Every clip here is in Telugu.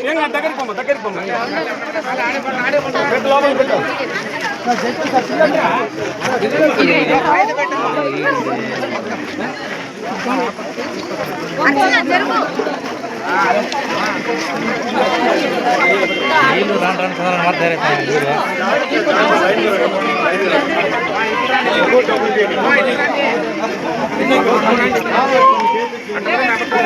ఏం కాదు, దగ్గరికి పొమ్మ దగ్గరికి పొమ్మ పెట్టు.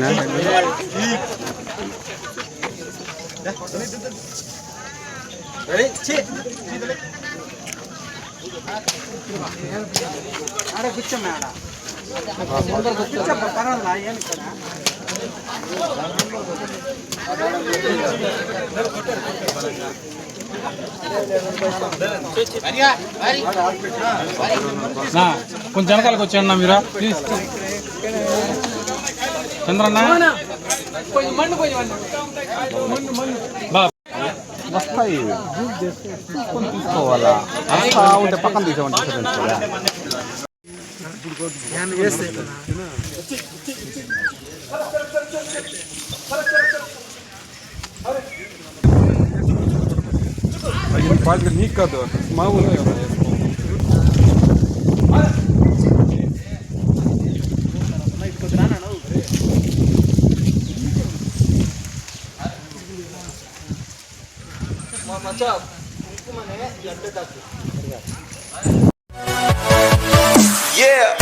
ఆ, ఆ. నా, కొంచెం వెనకాలకు వచ్చాను మీరు ప్లీజ్. చంద్రన్న? వస్తాయి. తీసుకొని తీసుకోవాలా? వస్తా ఉంటే పక్కన తీసేవంటే కదా నీకు కాదు మా మచ్చా ఇంకమనే ఎడ్డ దాకు Yeah